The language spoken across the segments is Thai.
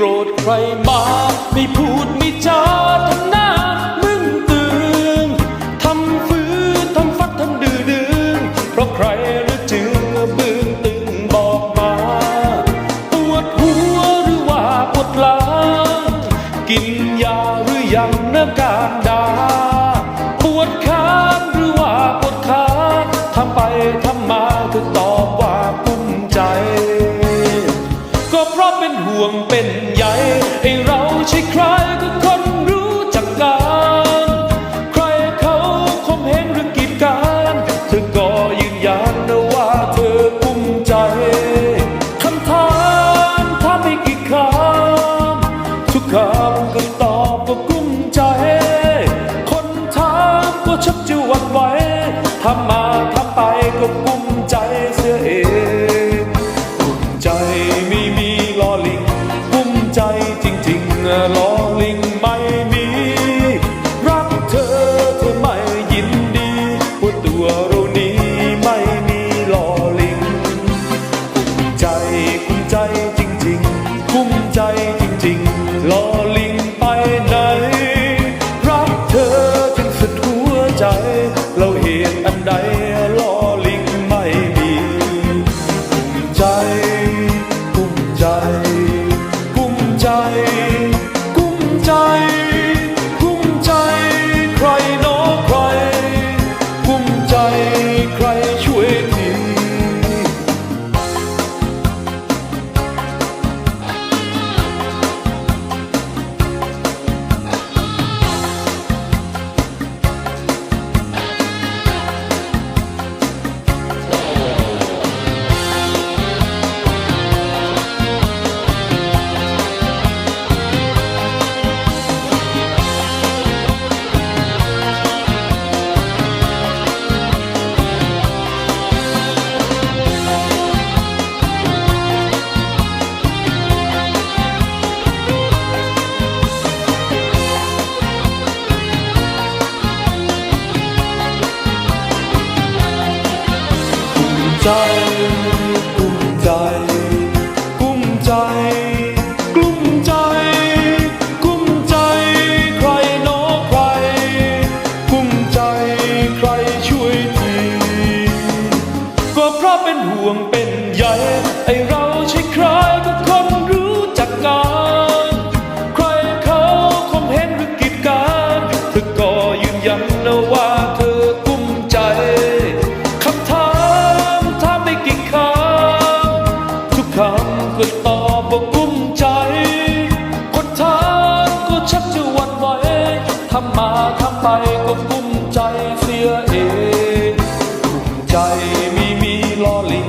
โกรธใครมา ไม่พูดไม่จาทำหน้ามึงตึงทำฟื้นทำฟัดทำดื้อดึงเพราะใครหรือจึงบึงตึงบอกมาปวดหัวหรือว่าปวดหลังกินยาหรือยังนะการดา เป็นใยไอ้เราใช่ใครก็คนรู้จักกัน ใครเขาคมเห็นหรือกีดกันเธอก็ยืนยันนะว่าเธอกุ้มใจคำถามถ้าไม่กี่คำทุกคำก็ตอบว่ากุ้มใจ คนถามก็ชักจะหวั่นไหวทำมาทำไป กุ้มใจจริงๆลอลิงไปไหน รักเธอจนสุดหัวใจ เราเหตุอันใดลอ ใจกุ้มใจ กุ้มใจ กลุ้มใจ กุ้มใจ ใครโนอใคร กุ้มใจใครช่วยที ก็เพราะเป็นห่วงเป็นใยไอเรา ไปก็กุ้มใจเสียเองกุ้มใจไม่มีลอลิง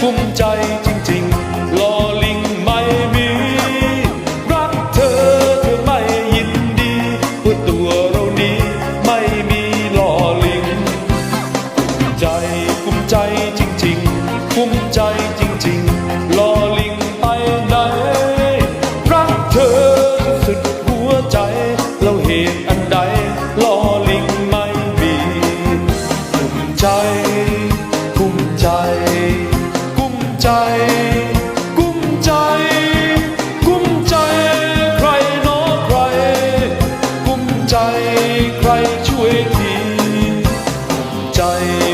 กุ้มใจจริงๆลอลิงไม่มี รักเธอเธอไม่ยินดีว่าตัวเรานี้ไม่มีลอลิงกุ้มใจกุ้มใจจริงๆกุ้มใจจริง กุ้